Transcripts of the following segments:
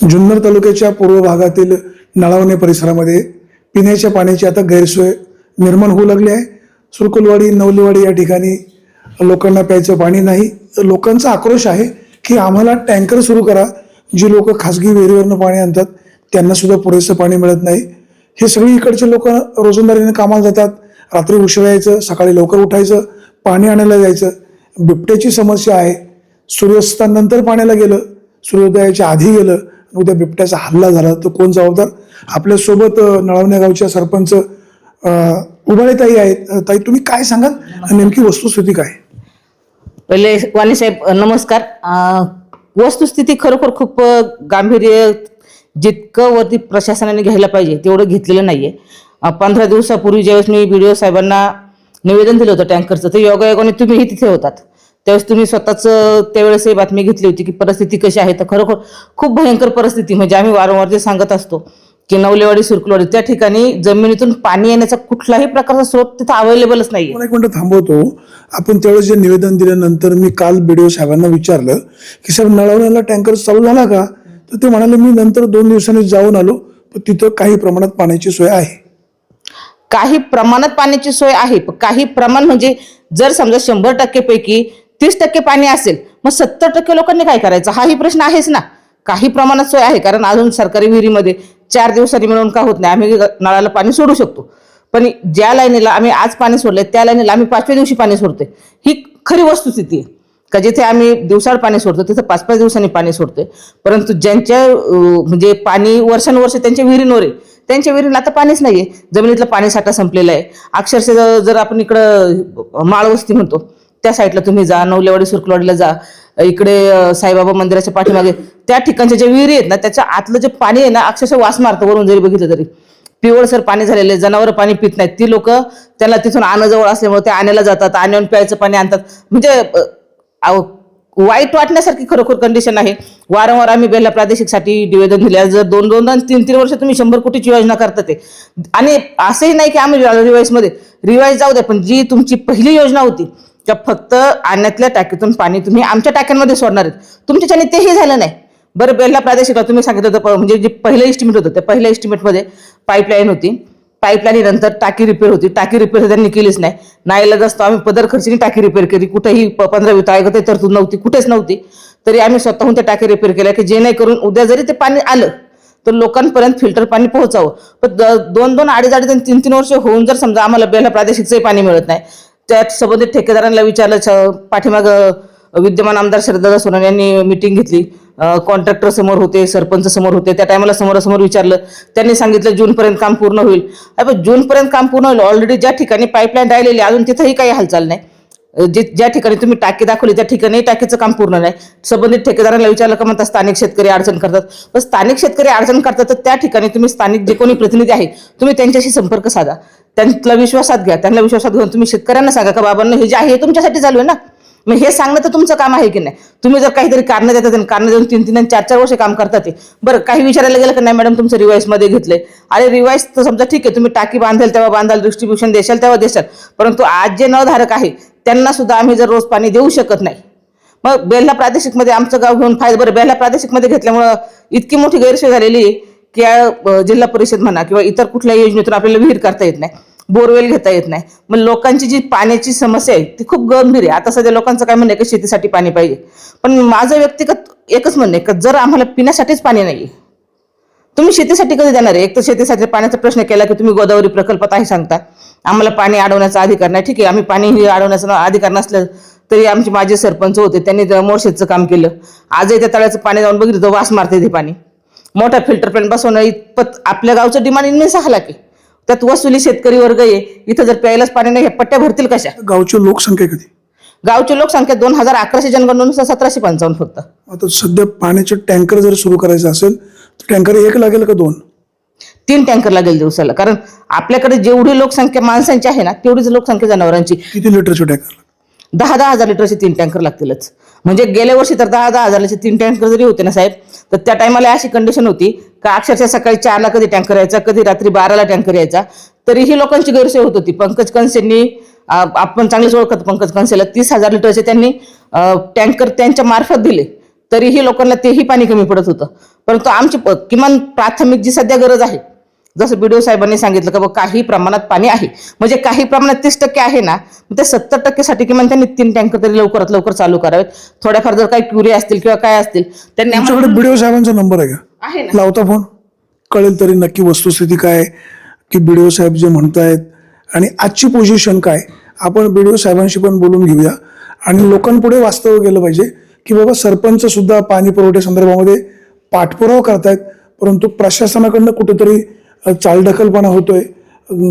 जुन्नर तालुक्याच्या पूर्व भागातील नळावणे परिसरामध्ये पिण्याच्या पाण्याची आता गैरसोय निर्माण होऊ लागली आहे. सुरकुलवाडी नवलीवाडी या ठिकाणी लोकांना प्यायचं पाणी नाही. लोकांचा आक्रोश आहे की आम्हाला टँकर सुरू करा. जी लोक खासगी विहिरीवरनं पाणी आणतात त्यांना सुद्धा पुरेसं पाणी मिळत नाही. हे सगळी इकडचे लोक रोजंदारीने कामाला जातात. रात्री उशिरा यायचं सकाळी लवकर उठायचं पाणी आणायला जायचं. बिबट्याची समस्या आहे. सूर्यास्तानंतर पाण्याला गेलं सूर्योदयाच्या आधी गेलं उद्या बिबट्याचा हल्ला झाला तर कोण जबाबदार? आपल्यासोबत नळवण्या गावच्या सरपंच अं, उबाळेताई आहेत. ताई तुम्ही काय सांगाल? नेमकी वस्तुस्थिती काय? पहिले वाणी साहेब नमस्कार. वस्तुस्थिती खरोखर खूप गांभीर्य जितकं वरती प्रशासनाने घ्यायला पाहिजे तेवढं घेतलेलं नाहीये. आहे पंधरा दिवसापूर्वी ज्यावेळेस मी व्हिडिओ साहेबांना निवेदन दिलं होतं टँकरचं तर योगायोगाने तुम्हीही तिथे होतात. त्यावेळेस तुम्ही स्वतःच त्यावेळेस ही बातमी घेतली होती की परिस्थिती कशी आहे. तर खरोखर खूप भयंकर परिस्थिती म्हणजे आम्ही वारंवार जे सांगत असतो की नवलेवाडी सुरकुलवाडी त्या ठिकाणी जमिनीतून पाणी येण्याचा कुठलाही प्रकारचा स्रोत तिथं अवेलेबलच मला एक मिनिट थांबवतो. आपण त्यावेळेस जे निवेदन दिल्यानंतर मी काल बीडीओ साहेबांना विचारलं की साहेब नळवण्याला टँकर चालू झाला का? तर ते म्हणाले मी नंतर दोन दिवसांनी जाऊन आलो पण तिथं काही प्रमाणात पाण्याची सोय आहे. काही प्रमाणात पाण्याची सोय आहे पण काही प्रमाण म्हणजे जर समजा शंभर टक्केपैकी तीस टक्के पाणी असेल मग सत्तर टक्के लोकांनी काय करायचं? हाही प्रश्न आहेच ना. काही प्रमाणात सोय आहे कारण अजून सरकारी विहिरीमध्ये चार दिवसांनी मिळून का होत नाही आम्ही नळाला पाणी सोडू शकतो. पण ज्या लाईनीला आम्ही आज पाणी सोडले त्या लाईनीला आम्ही पाचव्या दिवशी पाणी सोडतोय. ही खरी वस्तुस्थिती आहे. का जिथे आम्ही दिवसाळ पाणी सोडतो तिथे पाच पाच दिवसांनी पाणी सोडतोय. परंतु ज्यांच्या म्हणजे पाणी वर्षानुवर्ष त्यांच्या विहिरींवर आहे त्यांच्या विहिरीला आता पाणीच नाहीये. जमिनीतलं पाणी साठा संपलेला आहे. अक्षरशः जर आपण इकडं माळवस्ती म्हणतो त्या साईडला तुम्ही जा नवलेवाडी सुरकुलवाडीला जा इकडे साईबाबा मंदिराच्या पाठीमागे त्या ठिकाणच्या जे विहिरी आहेत ना त्याच्या आतलं जे पाणी आहे ना अक्षरशः वास मारतं वरून जरी बघितलं तरी. पिवळसर पाणी झालेले जनावर पाणी पित नाहीत. ती लोक त्यांना तिथून आणजवळ असल्यामुळे ते आणायला जातात आणून प्यायचं पाणी आणतात. म्हणजे अहो, वाईट वाटण्यासारखी खरोखर कंडिशन आहे. वारंवार आम्ही बेल्ला प्रादेशिकसाठी निवेदन दिले जर दोन दोन दोन तीन तीन वर्ष तुम्ही शंभर कोटीची योजना करता ते. आणि असंही नाही की आम्ही रिवाईजमध्ये रिवाईज जाऊ द्या पण जी तुमची पहिली योजना होती त्या फक्त आणण्यातल्या टाकीतून पाणी तुम्ही आमच्या टाक्यांमध्ये सोडणार आहेत. तुमच्याच्याने तेही झालं नाही. बरं बेल्ला प्रादेशिक तुम्ही सांगितलं होतं प- म्हणजे जे पहिलं इस्टिमेट होतं त्या पहिल्या एस्टिमेटमध्ये पाईपलाईन होती. पाईपलाईन नंतर टाकी रिपेअर होती. टाकी रिपेअर त्यांनी केलीच नाही. नाईलाज असतो आम्ही पदर खर्चीने टाकी रिपेअर केली. कुठेही प- पंधरा वित्त आयोगात तरतूद नव्हती कुठेच नव्हती. तरी आम्ही स्वतःहून त्या टाकी रिपेअर केल्या की जेणेकरून उद्या जरी ते पाणी आलं तर लोकांपर्यंत फिल्टर पाणी पोहोचावं. पण द- दोन दोन अडीच अडीच तीन तीन वर्ष होऊन जर समजा आम्हाला बेला प्रादेशिकचंही पाणी मिळत नाही त्यात संबंधित ठेकेदारांना विचारलं पाठीमाग विद्यमान आमदार श्रद्धा सोनवणे यांनी मिटिंग घेतली. कॉन्ट्रॅक्टर समोर होते सरपंच समोर होते. त्या टायमाला समोरासमोर विचारलं. त्यांनी सांगितलं जूनपर्यंत काम पूर्ण होईल. अरे जूनपर्यंत काम पूर्ण होईल ऑलरेडी ज्या ठिकाणी पाईपलाईन राहिलेली अजून तिथंही काही हालचाल नाही. जे ज्या ठिकाणी तुम्ही टाकी दाखवली त्या ठिकाणी टाकीचं काम पूर्ण नाही. संबंधित ठेकेदारांना विचारलं का म्हणतात स्थानिक शेतकरी अडचण करतात? पण स्थानिक शेतकरी अडचण करतात तर त्या ठिकाणी तुम्ही स्थानिक जे कोणी प्रतिनिधी आहे तुम्ही त्यांच्याशी संपर्क साधा. त्यांना विश्वासात घ्या. त्यांना विश्वासात घेऊन तुम्ही शेतकऱ्यांना सांगा का बाबांना हे जे आहे हे तुमच्यासाठी चालू आहे ना? मग हे सांगणं तर तुमचं काम आहे की नाही? तुम्ही जर काहीतरी कारणं देतात आणि कारणं देऊन तीन तीन आणि चार चार वर्ष काम करतात ते. बरं काही विचारायला गेलं की नाही मॅडम तुमचं रिवाईस घेतले अरे रिवाईस तर समजा ठीक आहे तुम्ही टाकी बांधाल तेव्हा बांधाल डिस्ट्रीब्युशन देशाल तेव्हा देशाल. परंतु आज जे नधारक आहे त्यांना सुद्धा आम्ही जर रोज पाणी देऊ शकत नाही. मग बेल्हा प्रादेशिकमध्ये आमचं गाव घेऊन फायदा बरं बेल्हा प्रादेशिकमध्ये घेतल्यामुळं इतकी मोठी गैरसोय झालेली आहे की जिल्हा परिषद म्हणा किंवा इतर कुठल्या योजनेतून आपल्याला विहीर करता येत नाही. बोरवेल घेता येत नाही. मग लोकांची जी पाण्याची समस्या आहे ती खूप गंभीर आहे. आता सध्या लोकांचं काय म्हणणं आहे की शेतीसाठी पाणी पाहिजे. पण माझं व्यक्तिगत एकच म्हणणं आहे की जर आम्हाला पिण्यासाठीच पाणी नाही तुम्ही शेतीसाठी कधी देणार आहे? एक तर शेतीसाठी पाण्याचा प्रश्न केला की तुम्ही गोदावरी प्रकल्पात आहे सांगता. आम्हाला पाणी अडवण्याचा अधिकार नाही. ठीक आहे आम्ही पाणी हे अडवण्याचा अधिकार नसलं तरी आमचे माजी सरपंच होते त्यांनी मोर्शेचं काम केलं. आजही त्या तळ्याचं पाणी जाऊन बघितलं तर वास मारते ते पाणी. मोठा फिल्टर पॅन बसवणं इतपत आपल्या गावचं डिमांड इन्मेन्स झाला की त्यात वसुली शेतकरी वर्ग आहे. इथं जर प्यायलाच पाणी नाही हे पट्ट्या भरतील कशा? गावची लोकसंख्या किती? गावची लोकसंख्या दोन हजार अकराशे जनगणनेनुसार सतराशे पंचावन्न फक्त. आता सध्या पाण्याचे टँकर जर सुरू करायचं असेल तर टँकर एक लागेल का दोन? तीन टँकर लागेल दिवसाला. कारण आपल्याकडे जेवढी लोकसंख्या माणसांची आहे ना तेवढीच लोकसंख्या जनावरांची. किती लिटरचे टँकर दहा दहा हजार लिटरचे तीन टँकर लागतीलच. म्हणजे गेल्या वर्षी तर दहा दहा हजाराचे तीन टँकर जरी होते ना साहेब तर त्या टायमाला अशी कंडिशन होती का अक्षरशः सकाळी चारला कधी टँकर यायचा कधी रात्री बाराला टँकर यायचा तरीही लोकांची गैरसोय होत होती. पंकज कंसेंनी आपण चांगलीच ओळखत पंकज कंसेला तीस हजार लिटरचे त्यांनी टँकर त्यांच्या मार्फत दिले. तरीही लोकांना तेही पाणी कमी पडत होतं. परंतु आमची प- किमान प्राथमिक जी सध्या गरज आहे जसं बीडीओ साहेबांनी सांगितलं का बा काही प्रमाणात पाणी आहे. म्हणजे काही प्रमाणात तीस टक्के आहे ना ते सत्तर टक्केसाठी किमान त्यांनी तीन टँकर तरी लवकरात लवकर चालू करावेत. थोड्याफार जर काही क्युरी असतील किंवा काय असतील त्यांनी आम्हाला- तुमच्याकडे बीडीओ साहेबांचा नंबर आहे का? आहे ना. लावता फोन. कळेल तरी नक्की वस्तुस्थिती काय की बीडीओ साहेब जे म्हणतायत. आणि आजची पोझिशन काय? आपण बीडीओ साहेबांशी पण बोलून घेऊया. आणि लोकांपुढे वास्तव गेलं पाहिजे की बाबा सरपंच सुद्धा पाणी पुरवठ्या संदर्भामध्ये पाठपुरावा करतायत परंतु प्रशासनाकडनं कुठेतरी चालढकलपणा होतोय.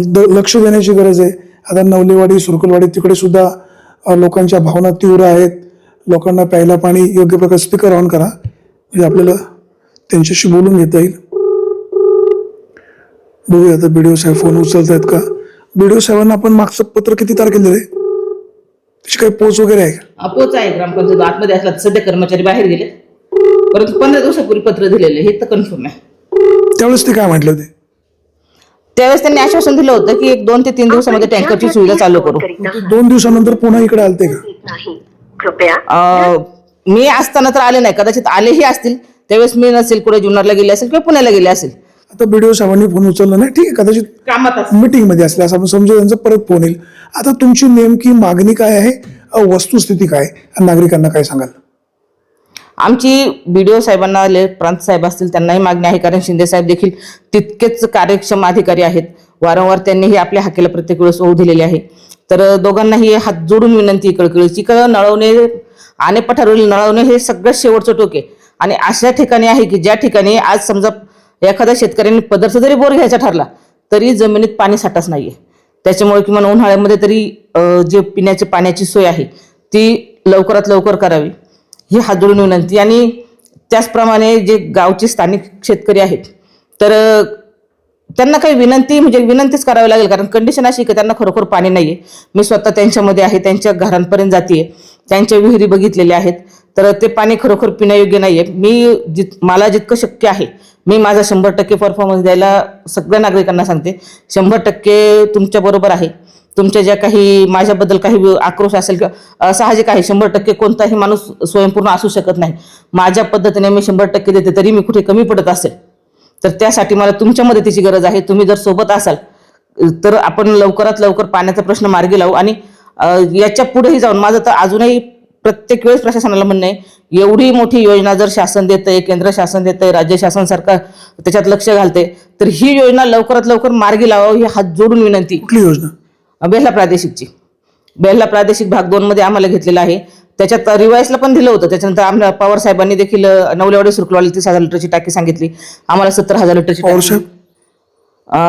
द- लक्ष देण्याची गरज आहे. आता नवलेवाडी सुरकुलवाडी तिकडे सुद्धा लोकांच्या भावना तीव्र आहेत. लोकांना प्यायला पाणी योग्य प्रकारे स्पीकर ऑन करा. म्हणजे आपल्याला त्यांच्याशी बोलून घेता येईल. बघूया आता बीडीओ साहेब फोन उचलत आहेत का? बीडीओ साहेबांना आपण मागचं पत्र किती तारखेला दिले त्याची काही पोच वगैरे आहे का? अपोच आहे. ग्रामपंचायत आतमध्ये असला सध्या कर्मचारी बाहेर गेले परंतु पंधरा दिवसापूर्वी पत्र दिलेले हे तर कन्फर्म आहे. त्यावेळेस ते काय म्हटलं ते त्यावेळेस त्यांनी आश्वासन दिलं होतं की एक दोन ते तीन दिवसामध्ये टँकरची सुविधा चालू करू. दोन दिवसानंतर पुन्हा इकडे आलते का? नाही. कृपया. अं, मी असताना तर आले नाही. कदाचित आलेही असतील. त्यावेळेस मी नसेल कुठे जुन्नरला गेले असेल किंवा पुण्याला गेले असेल. आता बीडीओ साहेबांनी फोन उचलला नाही. ठीक आहे कदाचित कामात मीटिंगमध्ये असले असं आपण समजू त्यांचा परत फोन येईल. आता तुमची नेमकी मागणी काय आहे? वस्तुस्थिती काय नागरिकांना काय सांगाल? आमची बी डी ओ साहेबांना आले प्रांत साहेब असतील त्यांनाही मागणी आहे. कारण शिंदे साहेब देखील तितकेच कार्यक्षम अधिकारी आहेत. वारंवार त्यांनीही आपल्या हाकेला प्रत्येक वेळेस ओढ दिलेली आहे. तर दोघांनाही हात जोडून विनंती कळकळीची. का नळवणे आणि पठारवरील नळवणे हे सगळ्यात शेवटचं टोके आणि अशा ठिकाणी आहे की ज्या ठिकाणी आज समजा एखाद्या शेतकऱ्यांनी पदार्थ जरी बोर घ्यायचा ठरला तरी जमिनीत पाणी साठाच नाहीये. त्याच्यामुळे किमान उन्हाळ्यामध्ये तरी जे पिण्याची पाण्याची सोय आहे ती लवकरात लवकर करावी. ही हादरून विनंती आणि त्याचप्रमाणे जे गावचे स्थानिक शेतकरी आहेत तर त्यांना काही विनंती म्हणजे विनंतीच करावी लागेल. कारण कंडिशन अशी की त्यांना खरोखर पाणी नाही आहे मी स्वतः त्यांच्यामध्ये आहे त्यांच्या घरांपर्यंत जाते त्यांच्या विहिरी बघितलेल्या आहेत. तर ते पाणी खरोखर पिण्यायोग्य नाही आहे मी जित मला जितकं शक्य आहे मी माझा शंभर टक्के परफॉर्मन्स द्यायला सगळ्या नागरिकांना सांगते. शंभर टक्के तुमच्याबरोबर आहे. तुमच्या ज्या काही माझ्याबद्दल काही आक्रोश असेल किंवा साहजिक आहे शंभर टक्के कोणताही माणूस स्वयंपूर्ण असू शकत नाही. माझ्या पद्धतीने मी शंभर टक्के देते तरी मी कुठे कमी पडत असेल. तर त्यासाठी मला तुमच्या मदतीची गरज आहे. तुम्ही जर सोबत असाल तर आपण लवकरात लवकर पाण्याचा प्रश्न मार्गी लावू. आणि याच्या पुढेही जाऊन माझं तर अजूनही प्रत्येक वेळेस प्रशासनाला म्हणणं आहे एवढी मोठी योजना जर शासन देतंय केंद्र शासन देतंय राज्य शासन सरकार त्याच्यात लक्ष घालते तर ही योजना लवकरात लवकर मार्गी लावावी ही हात जोडून विनंती. कुठली योजना? बेहला प्रादेशिकची. बेहला प्रादेशिक भाग दोन मध्ये आम्हाला घेतलेला आहे. त्याच्यात रिवाईसला पण दिलं होतं. त्याच्यानंतर आम्हाला पवार साहेबांनी देखील नवलेवाडी सुरकुलवाडी तीस हजार लिटरची टाकी सांगितली. आम्हाला सत्तर हजार लिटरची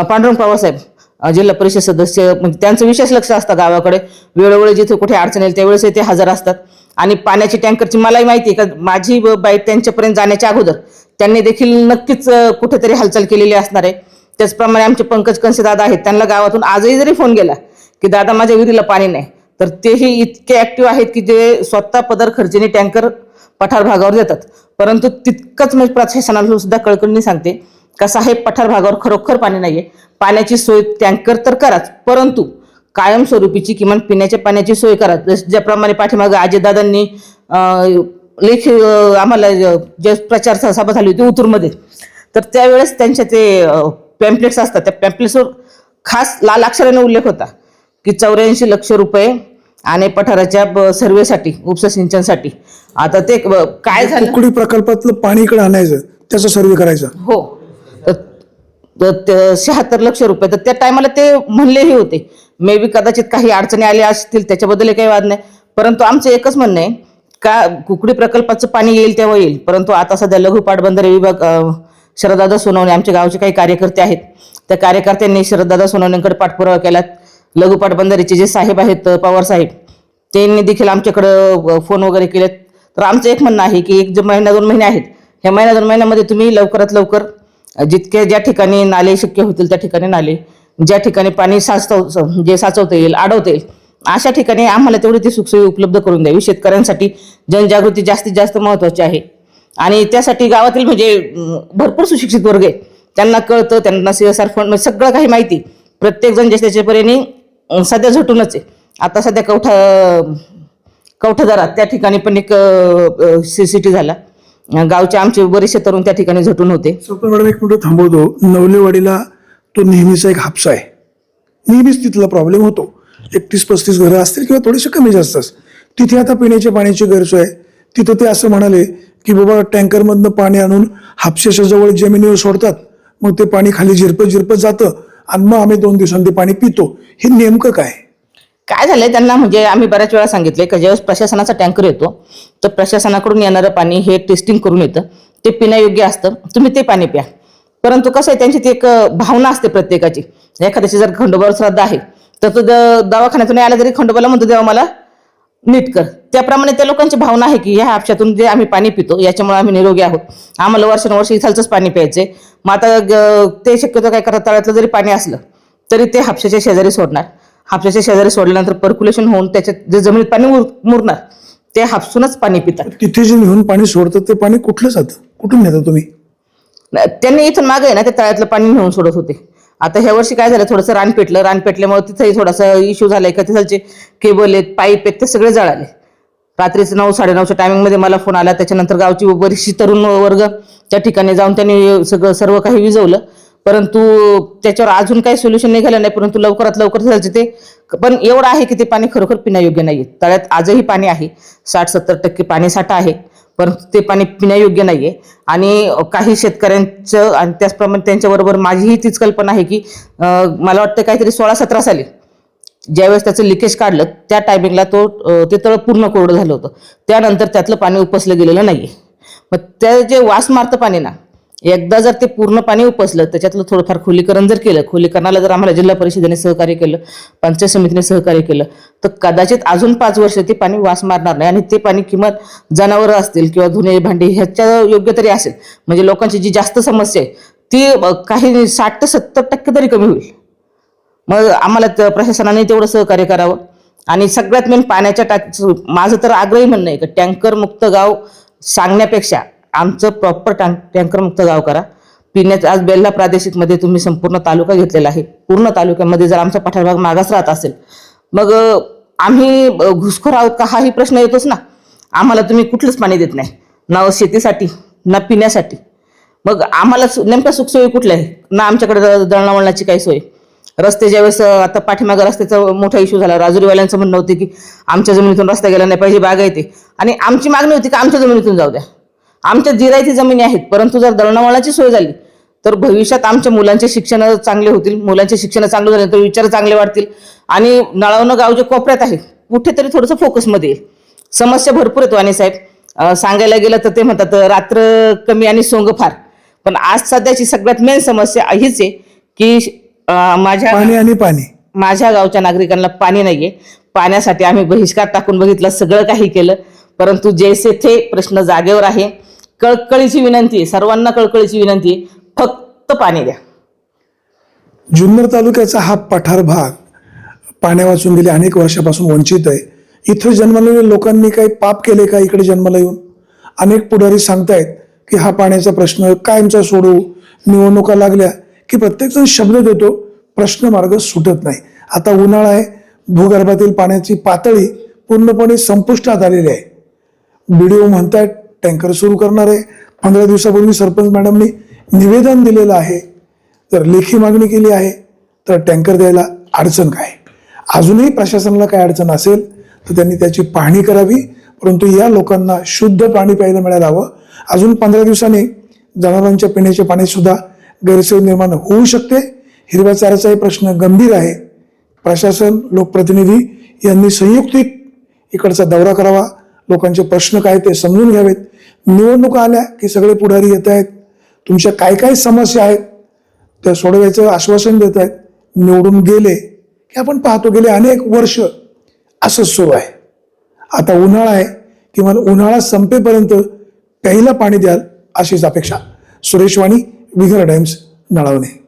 पांडुरंग पवार साहेब जिल्हा परिषद सदस्य म्हणजे त्यांचं विशेष लक्ष असतं गावाकडे. वेळोवेळी जिथे कुठे अडचण येईल त्यावेळेस ते हजर असतात. आणि पाण्याची टँकरची मलाही माहिती आहे का माझी ब- बाईट त्यांच्यापर्यंत जाण्याच्या अगोदर त्यांनी देखील नक्कीच कुठेतरी हालचाल केलेली असणार आहे. त्याचप्रमाणे आमचे पंकज कंसे दादा आहेत त्यांना गावातून आजही जरी फोन गेला की दादा माझ्या विहिरीला पाणी नाही तर तेही इतके ऍक्टिव्ह आहेत की जे स्वतः पदर खर्चीने टँकर पठार भागावर देतात. परंतु तितकंच म्हणजे प्रशासनाला सुद्धा कळकळणी सांगते का साहेब पठार भागावर खरोखर पाणी नाहीये. पाण्याची सोय टँकर तर कराच परंतु कायमस्वरूपीची किमान पिण्याच्या पाण्याची सोय करा. ज्याप्रमाणे पाठीमागं अजितदादांनी लेखी आम्हाला जे प्रचार सभा झाली होती उतूरमध्ये तर त्यावेळेस त्यांच्या ते पॅम्पलेट्स असतात. त्या पॅम्पलेट्सवर खास लाल अक्षराने उल्लेख होता की चौऱ्याऐंशी लक्ष रुपये आणि पठाराच्या सर्वेसाठी उपसा सिंचनसाठी. आता ते काय झालं? कुकडी प्रकल्पातलं पाणी इकडे आणायचं त्याचा सर्वे करायचा. हो. तर शहात्तर लक्ष रुपये. तर त्या टायमाला ते म्हणलेही होते. मे बी कदाचित काही अडचणी आल्या असतील त्याच्याबद्दल काही वाद नाही. परंतु आमचं एकच म्हणणं आहे का कुकडी प्रकल्पाचं पाणी येईल तेव्हा येईल. परंतु आता सध्या लघु पाटबंधारे विभाग शरददादा सोनवणे आमच्या गावचे काही कार्यकर्ते आहेत. त्या कार्यकर्त्यांनी शरददादा सोनवणेंकडे पाठपुरावा केला लघु पाटबंधारेचे जे साहेब आहेत पवार साहेब त्यांनी देखील आमच्याकडं फोन वगैरे केलेत. तर आमचं एक म्हणणं आहे की एक जे महिना दोन महिने आहेत ह्या महिना दोन महिन्यामध्ये तुम्ही लवकरात लवकर जितके ज्या ठिकाणी नाले शक्य होतील त्या ठिकाणी नाले ज्या ठिकाणी पाणी साचतं जे साचवता येईल अडवता येईल अशा ठिकाणी आम्हाला तेवढी ती सुखसोयी उपलब्ध करून द्यावी शेतकऱ्यांसाठी जनजागृती जास्तीत जास्त महत्वाची आहे. आणि त्यासाठी गावातील म्हणजे भरपूर सुशिक्षित वर्ग आहे. त्यांना कळतं त्यांना सी एस आर फंड म्हणजे सगळं काही माहिती प्रत्येकजण ज्याच्या त्याच्या परीने सध्या झटूनच आहे. आता सध्या कवठा कवठादारात त्या ठिकाणी पण एक सी सी टी झाला. गावचे आमचे बरेचसे तरुण त्या ठिकाणी झटून होते. स्वप्न मॅडम एक मिनिट थांबवतो. नवलेवाडीला तो नेहमीचा एक हापसा आहे. नेहमीच तिथला प्रॉब्लेम होतो. एकतीस पस्तीस घरं असतील किंवा थोडेसे कमी जास्त असतील. तिथे आता पिण्याच्या पाण्याची गैरसोय आहे. तिथं ते असं म्हणाले की बाबा टँकरमधनं पाणी आणून हापशेशाजवळ जमिनीवर सोडतात. मग ते पाणी खाली झिरपत झिरपत जातं आणि मग आम्ही दोन दिवसांनी ते पाणी पितो. हे नेमकं काय? काय झालंय त्यांना? म्हणजे आम्ही बऱ्याच वेळा सांगितले की ज्यावेळेस प्रशासनाचा टँकर येतो तर प्रशासनाकडून येणारं पाणी हे टेस्टिंग करून येतं. ते पिण्यायोग्य असतं. तुम्ही ते पाणी प्या. परंतु कसं आहे त्यांची ती एक भावना असते प्रत्येकाची. एखाद्याची जर खंडोबावर श्रद्धा आहे तर तो द- दवाखान्यातून यायला जरी खंडोबाला म्हणतो तेव्हा मला नीट कर. त्याप्रमाणे त्या लोकांची भावना आहे की ह्या हापशातून जे आम्ही पाणी पितो याच्यामुळे आम्ही निरोगी आहोत. आम्हाला वर्षानुवर्ष इथालचंच पाणी प्यायचंय. मग आता ते शक्यतो काय करतात तळ्यातलं जरी पाणी असलं तरी ते हापशाच्या शेजारी सोडणार. हापशाच्या शेजारी सोडल्यानंतर पर्क्युलेशन होऊन त्याच्यात जे जमिनीत पाणी मुर- मुरणार ते हापसूनच पाणी पितात. तिथे जे नेऊन पाणी सोडतात ते पाणी कुठलं जातं? कुठून नेता तुम्ही? त्यांनी इथून मागे ना ते तळ्यातलं पाणी नेऊन सोडत होते. आता ह्या वर्षी काय झालं? थोडंसं रान पेटलं. रान पेटल्यामुळे तिथंही थोडासा इश्यू झालाय. का तिथलचे केबल आहेत पाईप आहेत ते सगळे जळाले. रात्रीचं नऊ साडेनऊच्या टायमिंगमध्ये मला फोन आला. त्याच्यानंतर गावची बरीचशी तरुण वर्ग त्या ठिकाणी जाऊन त्यांनी सगळं सर्व काही विजवलं. परंतु त्याच्यावर अजून काही सोल्युशन निघालं नाही. परंतु लवकरात लवकर झालं ते. पण एवढं आहे की ते पाणी खरोखर पिण्यायोग्य नाही तळ्यात आजही पाणी आहे. साठ सत्तर टक्के पाणी साठा आहे. परंतु ते पाणी पिण्यायोग्य नाही आहे आणि काही शेतकऱ्यांचं आणि त्याचप्रमाणे त्यांच्याबरोबर माझीही तीच कल्पना आहे की मला वाटतं काहीतरी सोळा सतरा साली ज्यावेळेस त्याचं लिकेज काढलं त्या टायमिंगला तो ते तळ पूर्ण कोरडं झालं होतं. त्यानंतर त्यातलं पाणी उपसलं गेलेलं नाहीये. मग त्या जे वास मारतं पाणी ना एकदा जर ते पूर्ण पाणी उपसलं त्याच्यातलं थोडंफार खोलीकरण जर केलं खोलीकरणाला जर आम्हाला जिल्हा परिषदेने सहकार्य केलं पंचायत समितीने सहकार्य केलं तर कदाचित अजून पाच वर्ष ते पाणी वास मारणार नाही आणि ते पाणी किंमत जनावरं असतील किंवा धुणे भांडी ह्याच्या योग्य तरी असेल. म्हणजे लोकांची जी जास्त समस्या आहे ती काही साठ ते सत्तर टक्के तरी कमी होईल. मग आम्हाला प्रशासनाने तेवढं सहकार्य करावं. आणि सगळ्यात मेन पाण्याच्या टाक माझं तर आग्रही म्हणणं आहे की टँकर मुक्त गाव सांगण्यापेक्षा आमचं प्रॉपर टँक टँकरमुक्त गाव करा. पिण्याचं आज बेल्ला प्रादेशिकमध्ये तुम्ही संपूर्ण तालुका घेतलेला आहे. पूर्ण तालुक्यामध्ये जर आमचा पठार भाग मागास राहत असेल मग आम्ही घुसखोर आहोत का हाही प्रश्न येतोच ना. आम्हाला तुम्ही कुठलंच पाणी देत नाही. ना शेतीसाठी ना पिण्यासाठी. मग आम्हाला सु- नेमक्या सुखसोयी कुठल्या आहे ना आमच्याकडे द- काही सोय. रस्ते ज्यावेळेस वेळेस आता पाठीमागं रस्त्याचा मोठा इश्यू झाला. राजुरीवाल्यांचं म्हणणं होतं की आमच्या जमिनीतून रस्ता गेला नाही पाहिजे बाग येते आणि आमची मागणी होती की आमच्या जमिनीतून जाऊ द्या. आमच्या जिरायती जमिनी आहेत परंतु जर दळणवळणाची सोय झाली तर भविष्यात आमच्या मुलांचे शिक्षण चांगले होतील मुलांचे शिक्षण चांगले झाले तर विचार चांगले वाढतील. आणि नळावणं गाव जे कोपऱ्यात आहे कुठेतरी थोडंसं फोकसमध्ये येईल. समस्या भरपूर आहेत वाणी साहेब. सांगायला गेलं तर ते म्हणतात रात्र कमी आणि सोंग फार. पण आज सध्याची सगळ्यात मेन समस्या हीच आहे की माझ्या पाणी आणि पाणी. माझ्या गावच्या नागरिकांना पाणी नाहीये. पाण्यासाठी आम्ही बहिष्कार टाकून बघितलं सगळं काही केलं. परंतु जैसे थे प्रश्न जागेवर आहे कळकळीची विनंती आहे सर्वांना कळकळीची विनंती आहे फक्त पाणी द्या. जुन्नर तालुक्याचा हा पठार भाग पाण्यावाचून गेले अनेक वर्षापासून वंचित आहे. इथं जन्मलेल्या लोकांनी काही पाप केले का इकडे जन्माला येऊन? अनेक पुढारी सांगतायत की हा पाण्याचा प्रश्न कायमचा सोडू निवडणुका लागल्या की प्रत्येकजण शब्द देतो प्रश्न मार्ग सुटत नाही. आता उन्हाळा आहे भूगर्भातील पाण्याची पातळी पूर्णपणे संपुष्टात आलेली आहे. व्हिडिओ म्हणतात टँकर सुरू करणार. आहे पंधरा दिवसापूर्वी सरपंच मॅडमनी निवेदन दिलेलं आहे. जर लेखी मागणी केली आहे तर टँकर द्यायला अडचण काय? अजूनही प्रशासनाला काय अडचण असेल तर त्यांनी त्याची पाहणी करावी. परंतु या लोकांना शुद्ध पाणी प्यायला मिळायला हवं. अजून पंधरा दिवसांनी जनावरांच्या पिण्याचे पाणीसुद्धा गैरसोय निर्माण होऊ शकते. हिरव्या चाऱ्याचाही प्रश्न गंभीर आहे. प्रशासन लोकप्रतिनिधी यांनी संयुक्तिक इकडचा दौरा करावा. लोकांचे प्रश्न काय ते समजून घ्यावेत. निवडणुका आल्या की सगळे पुढारी येत आहेत. तुमच्या काय काय समस्या आहेत त्या सोडवायचं आश्वासन देत आहेत. निवडून गेले की आपण पाहतो गेले अनेक वर्ष असंच सुरू आहे. आता उन्हाळा आहे किंवा उन्हाळा संपेपर्यंत प्यायला पाणी द्याल अशीच अपेक्षा. सुरेश वाणी विघर टाइम्स नळवणे.